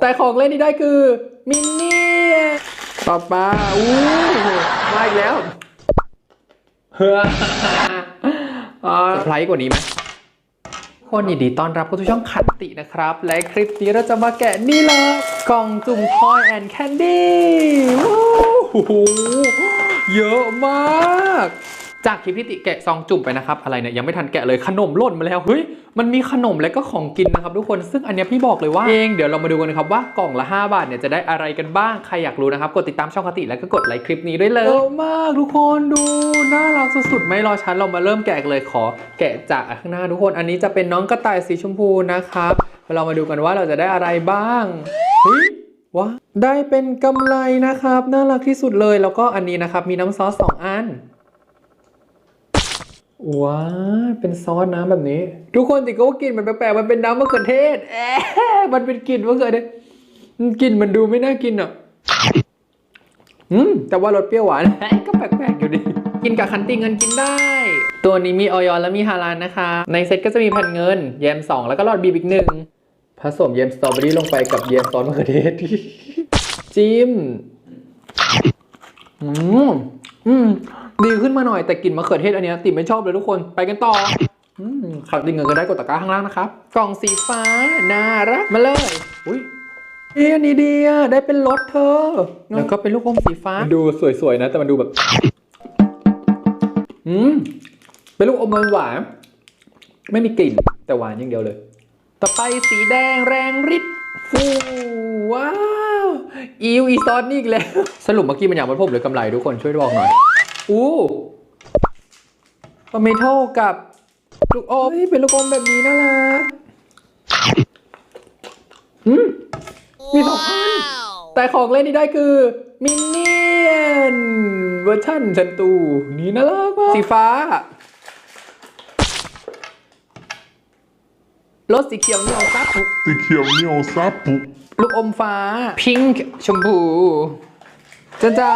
แต่ของเล่นที่ได้คือมินเนี่ยต่อมาอู้มาอีกแล้วเฮ้อเซอร์ไพรส์กว่านี้ไหมคนยินดีต้อนรับเข้าสู่ช่องขันตินะครับ และคลิปนี้เราจะมาแกะนี่เลยกล่องจุ่มทอยแอนด์แคนดี้ว้าวเยอะมาก จากคลิปที่ติแกะซองจุ่มไปนะครับ อะไรเนี่ยยังไม่ทันแกะเลยขนมล่นมาแล้วเฮ้ยมันมีขนมและก็ของกินนะครับทุกคนซึ่งอันนี้พี่บอกเลยว่าเองเดี๋ยวเรามาดูกันนะครับว่ากล่องละ 5 บาทเนี่ยจะได้อะไรกันบ้างใครอยากรู้นะครับกดติดตามช่องคติแล้วก็กดไลค์คลิปนี้ด้วยเลยเยอะมากทุกคนดูน่ารักสุดๆไม่รอช้าเรามาเริ่มแกะเลยขอ แกะจากข้างหน้าทุกคน อันนี้จะเป็นน้องกระต่ายสีชมพูนะครับเรามาดูกันว่าเราจะได้อะไรบ้างเฮ้ยว้าได้เป็นกำไรนะครับน่ารักที่สุดเลยแล้วก็อันนี้นะครับมีน้ำซอสสองอัน ว้าเป็นซอสน้ำแบบนี้ ทุกคนติก็ว่ากลิ่นมันแปลกๆมันเป็นน้ำมะเขือเทศแอะมันเป็นกลิ่นมะเขือเทศกลิ่นมันดูไม่น่ากินอะอืมแต่ว่ารสเปรี้ยวหวานก็แปลกๆอยู่ดีกินกับคันติเงินกินได้ ตัวนี้มีออยและมีฮาลานนะคะ ในเซ็ตก็จะมีแผ่นเงิน แยมสองแล้วก็หลอดบีบอีกหนึ่งผสมแยมสตรอเบอรี่ลงไปกับแยมซอสมะเขือเทศจิ้มอืม อืม ดีขึ้นมาหน่อยแต่กลิ่นมะเขือเทศอันเนี้ยติไม่ชอบเลยทุกคนไปกันต่ออืมขับดิงเงินก็ได้กดตะกร้าข้างล่างนะครับ กล่องสีฟ้า น่ารัก มาเลย อุ้ยเอ้ยอันนี้ดีอะได้เป็นรถเธอ แล้วก็เป็นลูกอมสีฟ้า ดูสวยๆนะ แต่มันดูแบบ อืม เป็นลูกอมหวานๆไม่มีกลิ่น แต่หวานอย่างเดียวเลย ต่อไปสีแดงแรงฤทธิ์ฟูว้าว อิวอีซอสนี่อีกแล้ว สรุปเมื่อกี้มันอยากมันผมหรือกำไรทุกคนช่วยบอกหน่อย อู้โทเมโต้กับลูกอมเฮ้ยเป็นลูกอมแบบนี้น่ารักอืมมีสองอันแต่ของเล่นที่ได้คือ มินเนี่ยนเวอร์ชันชันตู นี่น่ารักมากสีฟ้ารถสีเขียวนี่เอาซับสีเขียวเหนียวซับปุก ลูกอมฟ้า พิงค์ชมพูจ้าจ้า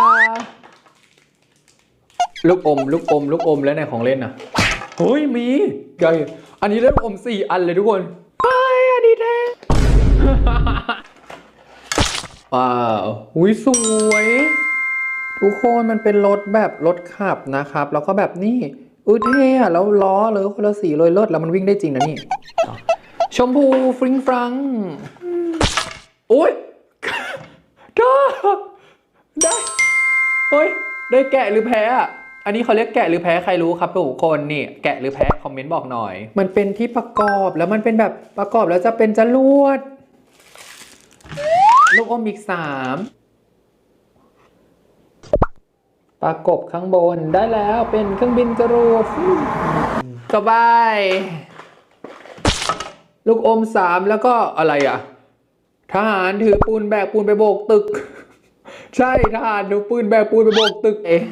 ลูกอม ลูกอม ลูกอมแล้วในของเล่นอะเฮ้ยมีใหญ่อันนี้ได้ลูกอมสี่อันเลยทุกคนเฮ้ยอันนี้แท้ว้าวหุยสวย ทุกคนมันเป็นรถแบบรถขับนะครับ แล้วก็แบบนี้อุ้ยเท่อะแล้วล้อเลยคนละสีเลยเลิศแล้วมันวิ่งได้จริงนะนี่ ชมพูฟริงฟรัง โอ้ยได้ได้เฮ้ย ได้แกะหรือแพ้อะอันนี้เขาเรียกแกะหรือแพ้ใครรู้ครับทุกคนนี่แกะหรือแพ้คอมเมนต์บอกหน่อย มันเป็นที่ประกอบแล้วมันเป็นแบบประกอบแล้วจะเป็นจรวดลูกอมอีกสามประกบข้างบนได้แล้วเป็นเครื่องบินจรวดต่อไปลูกอมสามแล้วก็อะไรอะ ทหารถือปืนแบกปูนไปโบกตึก ใช่ทหารถือปืนแบกปูนไปโบกตึกเอ๊ะ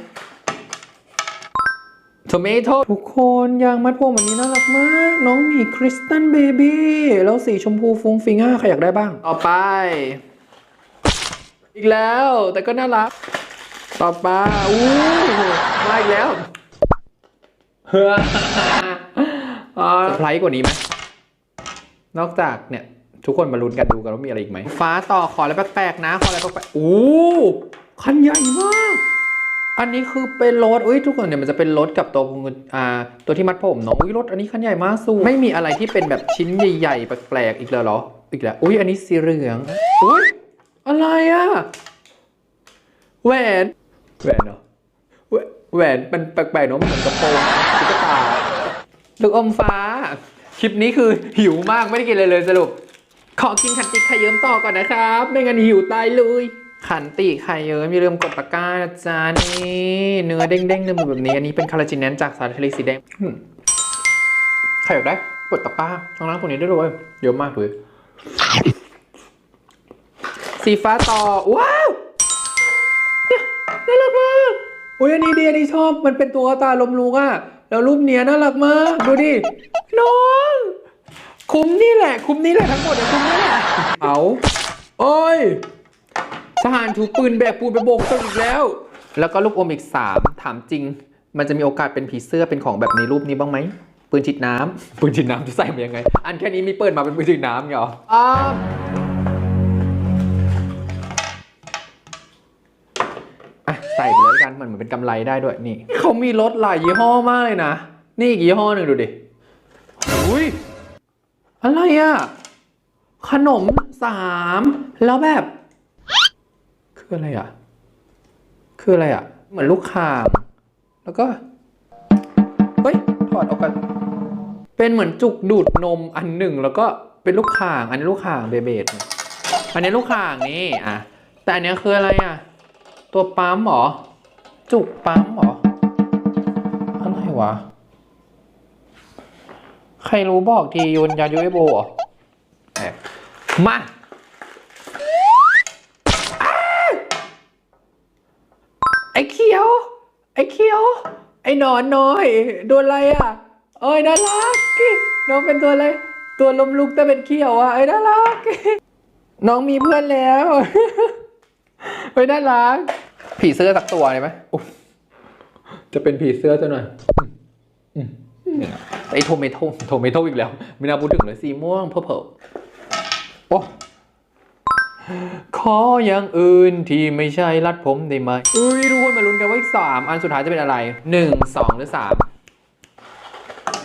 โทมโต้ทุกคนยางมัดผมวันนี้น่ารักมาก น้องมีคริสตันเบบี้แล้วสีชมพูฟุ้งฟิงอะใครอยากได้บ้าง ต่อไป อีกแล้วแต่ก็น่ารัก ต่อไปอู้มาอีกแล้วเฮ้อเซอร์ไพรส์กว่านี้ไหมนอกจากเนี่ย ทุกคนมาลุ้นกันดูกันว่ามีอะไรอีกไหม ฟ้าต่อขออะไรแปลกๆนะ ขออะไรแปลกๆโอ้คันใหญ่มาก อันนี้คือเป็นรถอุ้ยทุกคนเนี่ยมันจะเป็นรถกับตัวอ่าตัวที่มัดผมเนาะอุ้ยรถอันนี้คันใหญ่มากสูงไม่มีอะไรที่เป็นแบบชิ้นใหญ่ๆแปลกๆอีกแล้วเหรอ อีกแล้วอุ้ยอันนี้สีเหลืองอุ้ยอะไรอะแหวนแหวนเหรอแหวแหวนมันแปลกๆเนาะมันเหมือนกระโปรงตุ๊กตาลูกอมฟ้า คลิปนี้คือหิวมากไม่ได้กินอะไรเลยสรุป ขอกินขันติไข่เยิ้มต่อก่อนนะครับ ไม่งั้นหิวตายเลย ขันติไข่เยิ้มอย่าลืมกดตะกร้านะจ๊ะนี่เนื้อเด้งๆเนื้อหมูแบบนี้ อันนี้เป็นคาราจินแนนจากสารทะเลสีแดงอืมใครอยากได้กดตะกร้าข้างล่างตรงนี้ได้เลยเยอะมากเลย สีฟ้าต่อ ว้าวเนี่ยน่ารักมากอุ้ยอันนี้ดีอันนี้ชอบ มันเป็นตัวตาลมลุกอะแล้วรูปเนี้ยน่ารักมาก ดูดิ น้อง คุ้มนี่แหละ คุ้มนี่แหละทั้งหมดอะคุ้มนี่แหละเอาโอ้ยทหารถูกปืนแบกปูนไปโบกตึกอีแล้ว แล้วก็ลูกอมอีกมถามจริง มันจะมีโอกาสเป็นผีเสื้อเป็นของแบบในรูปนี้บ้างไหมปืนฉีดน้ำปืนฉีดน้ำจะใส่มายังไง อันแค่นี้มีเปิดมาเป็นปืนฉีดน้ำเหรออ่ใส่ไปเลยกันมันเหมือนเป็นกำไรได้ด้วยนี่เขามีรถหลายยี่ห้อมากเลยนะ นี่อีกยี่ห้อหนึ่งดูดิอุ้ย อะไรอะขนมสามแล้วแบบ คืออะไรอะคืออะไรอะเหมือนลูกข่างแล้วก็ เฮ้ย ถอดออกกัน เป็นเหมือนจุกดูดนมอันหนึ่ง แล้วก็เป็นลูกข่าง อันนี้ลูกข่างเบเบดเนี่ยอันนี้ลูกข่างนี่อะ แต่อันนี้คืออะไรอะ ตัวปั๊มหรอ จุกปั๊มหรออะไรวะ ใครรู้บอกทีโยนยายูเอโบเหรอแอบมาอ้าไอ้เขียว ไอ้เขียว ไอ้หนอนน้อยโดนอะไรอะเอ้ยน่ารักน้องเป็นตัวอะไร ตัวลมลุกแต่เป็นเขียวอะไอ้ยน่ารักน้องมีเพื่อนแล้วเฮ้ยน่ารักผีเสื้อสักตัวเลยไหมอุ๊ยจะเป็นผีเสื้อจะหน่อยอืมอืม ไอ้โทเมโตโทเมโตอีกแล้ว ไม่น่าพูดถึงเลยสีม่วงเพอเพลโอ้ขออย่างอื่นที่ไม่ใช่รัดผมได้ไหมอุ้ยทุกคนมาลุ้นกันว่าอีกสามอันสุดท้ายจะเป็นอะไรหนึ่งสองหรือสาม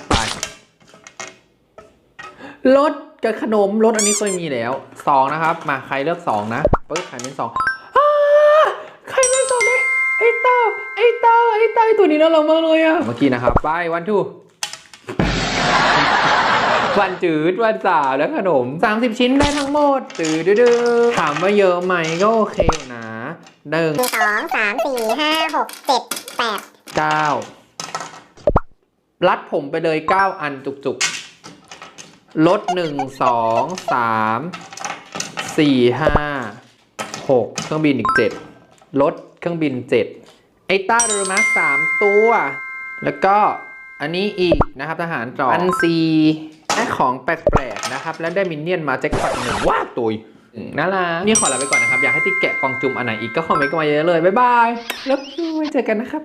ไปรถกับขนมรถอันนี้เคยมีแล้วสองนะครับ มาใครเลือกสองนะปึ๊บใครเป็นสองใครเป็นสองเนี่ยไอ้เต้าไอ้เต้าไอ้เต้าไอ้ตัวนี้น่ารักมากเลยอะเมื่อกี้นะครับไปวันทู วันจืดวันสาวแล้วขนม 30 ชิ้นได้ทั้งหมดตืดดื้อๆถามว่าเยอะไหมก็โอเคอยู่นะหนึ่งสองสามสี่ห้าหกเจ็ดแปดเก้ารัดผมไปเลย 9 อันจุกๆ ลด 1 2 3 4 5 6 เครื่องบินอีก 7 ลดเครื่องบิน 7 ไอต้าเรือมาสามตัว แล้วก็อันนี้อีกนะครับทหารจออันซีได้ ของแปลกๆนะครับ แล้วได้มินเนี่ยนมาแจ็คพอตหนึ่งว้าตุยอืมน่ารักนี่ขอลาไปก่อนนะครับ อยากให้ติ๊กแกะกองจุมอันไหนอีกก็คอมเมนต์กันมาเยอะๆเลย บ๊ายบาย แล้วไว้เจอกันนะครับ